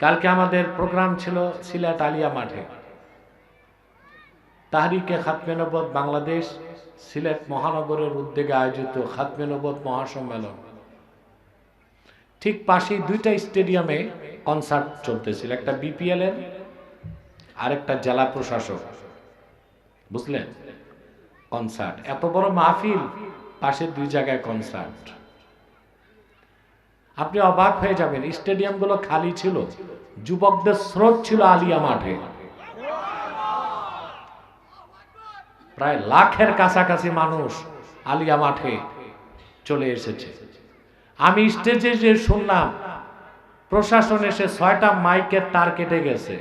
কালকে আমাদের প্রোগ্রাম ছিল সিলেট আলিয়া মাঠে। তাহরিকে খাতমে নবদ বাংলাদেশ সিলেট মহানগরের উদ্যোগে আয়োজিত খাতমে নবদ মহাসম্মেলন। ঠিক পাশেই দুইটা স্টেডিয়ামে কনসার্ট চলতেছিল, একটা বিপিএল এর আরেকটা জেলা প্রশাসক। বুঝলেন? কনসার্ট। এত বড় মাহফিল পাশে দুই জায়গায় কনসার্ট। আপনি অবাক হয়ে যাবেন, স্টেডিয়ামগুলো খালি ছিল। যুবকদের স্রোত ছিল আলিয়া মাঠে। প্রায় লাখের কাছাকাছি মানুষ আলিয়া মাঠে চলে এসেছে। আমি স্টেজে যে শুনলাম, প্রশাসন এসে ছয়টা মাইকের তার কেটে গেছে।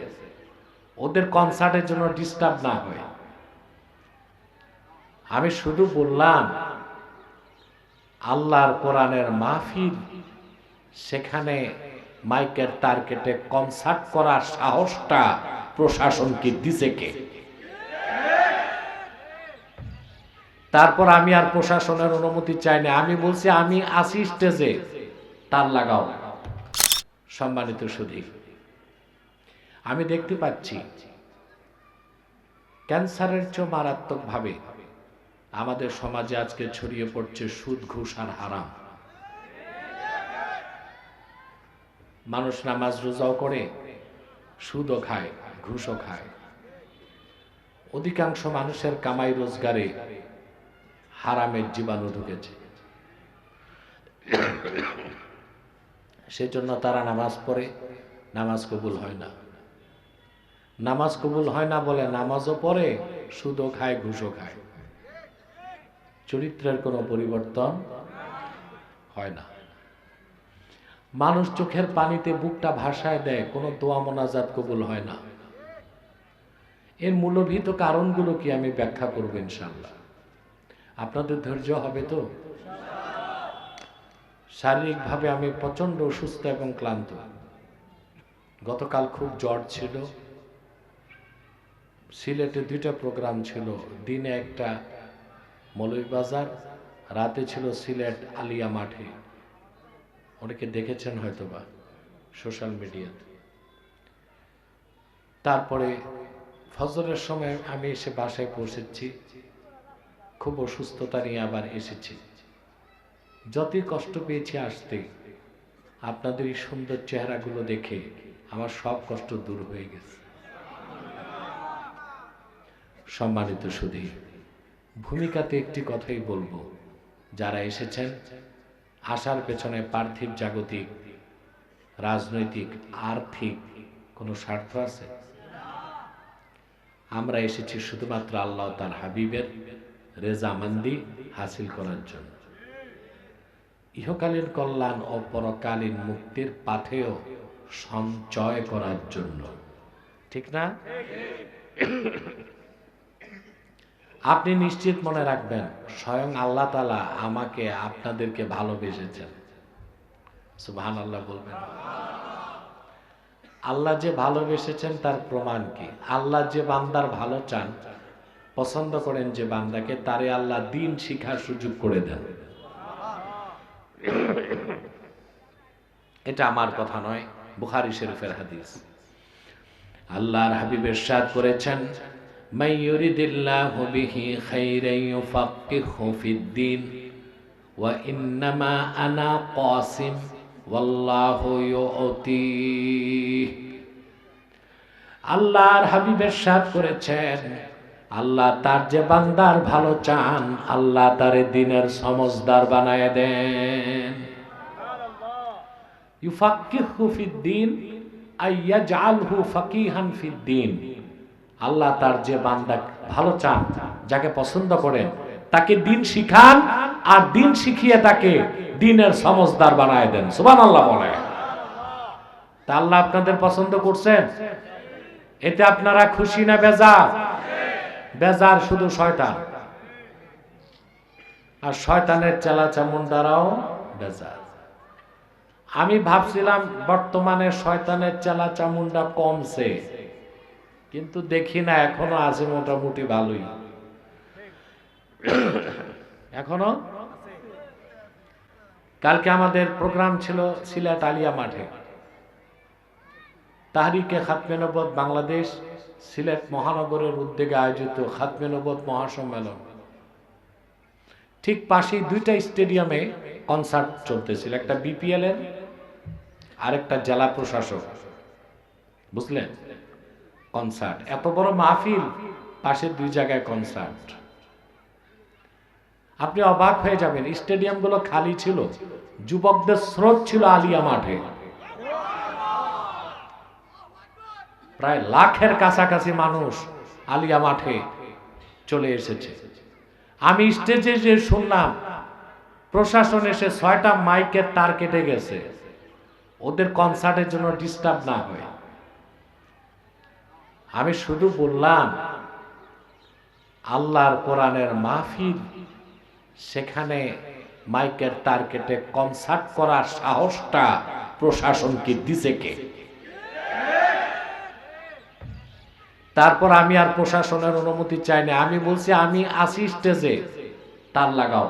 ওদের কনসার্টের জন্য ডিস্টার্ব না হয়। আমি শুধু বললাম, আল্লাহর কোরআনের মাহফিল সেখানে মাইকের তার কেটে কনসার্ট করার সাহসটা প্রশাসন কি দিছে কে? তারপর আমি আর প্রশাসনের অনুমতি চাই না। আমি বলছি, আমি আসি স্টেজে, তার লাগাও। সম্মানিত সুধী আমি দেখতে পাচ্ছি, ক্যান্সারের চেয়ে মারাত্মকভাবে আমাদের সমাজে আজকে ছড়িয়ে পড়ছে সুদ, ঘুষ আর হারাম। মানুষ নামাজ রোজাও করে, সুদও খায়, ঘুষও খায়। অধিকাংশ মানুষের কামাই রোজগারে হারামের জীবাণু ঢুকেছে। সেজন্য তারা নামাজ পড়ে, নামাজ কবুল হয় না। নামাজ কবুল হয় না বলে নামাজও পড়ে, সুদও খায়, ঘুষও খায়। চরিত্রের কোনো পরিবর্তন হয় না। মানুষ চোখের পানিতে বুকটা ভাসায় দেয়, কোনো দোয়া মোনাজাত কবুল হয় না। এর মূলভীত কারণগুলো কি আমি ব্যাখ্যা করব ইনশাল্লাহ আপনাদের ধৈর্য হবে তো? শারীরিকভাবে আমি প্রচণ্ড অসুস্থ এবং ক্লান্ত। গতকাল খুব জ্বর ছিল। সিলেটে দুইটা প্রোগ্রাম ছিল। দিনে একটা মৌলভীবাজার, রাতে ছিল সিলেট আলিয়া মাঠে। অনেকে দেখেছেন হয়তোবা সোশ্যাল মিডিয়াতে। তারপরে ফজরের সময় আমি এসে বাসায় পৌঁছেছি, খুব অসুস্থতা নিয়ে আবার এসেছি। যতই কষ্ট পেয়েছি আসতে, আপনাদের এই সুন্দর চেহারাগুলো দেখে আমার সব কষ্ট দূর হয়ে গেছে। সম্মানিত সুধী, ভূমিকাতে একটি কথাই বলব, যারা এসেছেন আসার পেছনে পার্থিব জাগতিক, রাজনৈতিক, আর্থিক কোনো স্বার্থ আছে? আমরা এসেছি শুধুমাত্র আল্লাহ তার হাবিবের রেজামান্দি হাসিল করার জন্য। ইহকালীন কল্যাণ ও পরকালীন মুক্তির পাথেও সঞ্চয় করার জন্য। ঠিক না? আপনি নিশ্চিত মনে রাখবেন, স্বয়ং আল্লাহ তালা আমাকে, আপনাদেরকে ভালোবেসেছেন। সুবহান আল্লাহ বলবেন। আল্লাহ যে ভালোবেসেছেন তার প্রমাণ কি? আল্লাহ যে বান্দার ভালো চান, পছন্দ করেন যে বান্দাকে, তারে আল্লাহ দিন শিখার সুযোগ করে দেন। এটা আমার কথা নয়, বুখারি শরীফের হাদিস। আল্লাহর হাবিবের সাদ করেছেন من يرد الله به خيرا يفقهه في الدين وإنما أنا قاسم والله يؤتيه আল্লাহর হাবিবের সাথ করেছেন আল্লাহ তার যে বান্দার ভালো চান আল্লাহ তার দিনের সমজদার বানায় দেন ইউফাক্কিহু ফিদ্দিন আইয়াজআলহু ফাকিহান ফিদ্দিন আল্লাহ তার যে বান্দা ভালো চান, যাকে পছন্দ করেন, তাকে দিন শিখান আর দিন শিখিয়ে তাকে দিনের সমজদার বানায় দেন। সুবান আল্লাহ বলে তা আল্লাহ আপনাদের পছন্দ করছেন? এতে আপনারা খুশি না বেজার? বেজার শুধু শয়তান। আর শয়তানের চেলা চামুন্ডারাও বেজার। আমি ভাবছিলাম বর্তমানে শয়তানের চেলা চামুন্ডা কমছে। কিন্তু দেখি না, এখনও আছে মোটামুটি ভালোই। এখনও? কালকে আমাদের প্রোগ্রাম ছিল সিলেট আলিয়া মাঠে। তাহরিকে খাতমে নবদ বাংলাদেশ, সিলেট মহানগরের উদ্যোগে আয়োজিত খাতমে নবদ মহাসম্মেলন। ঠিক পাশেই দুইটা স্টেডিয়ামে কনসার্ট চলতেছিল, একটা বিপিএল এর আরেকটা জেলা প্রশাসক। বুঝলেন? কনসার্ট এত বড় মাহফিল পাশে দুই জায়গায় কনসার্ট আপনি অবাক হয়ে যাবেন, স্টেডিয়ামগুলো খালি ছিল, যুবকদের স্রোত ছিল আলিয়া মাঠে। প্রায় লাখের কাছাকাছি মানুষ আলিয়া মাঠে চলে এসেছে। আমি স্টেজে যে শুনলাম, প্রশাসন এসে ছয়টা মাইকের তার কেটে গেছে। ওদের কনসার্টের জন্য ডিস্টার্ব না হয়। আমি শুধু বললাম, আল্লাহর কোরআনের মাহফিল সেখানে মাইকের তার কেটে কনসার্ট করার সাহসটা প্রশাসনকে দিছে কে? তারপর আমি আর প্রশাসনের অনুমতি চাই না। আমি বলছি, আমি আসি স্টেজে তার লাগাও।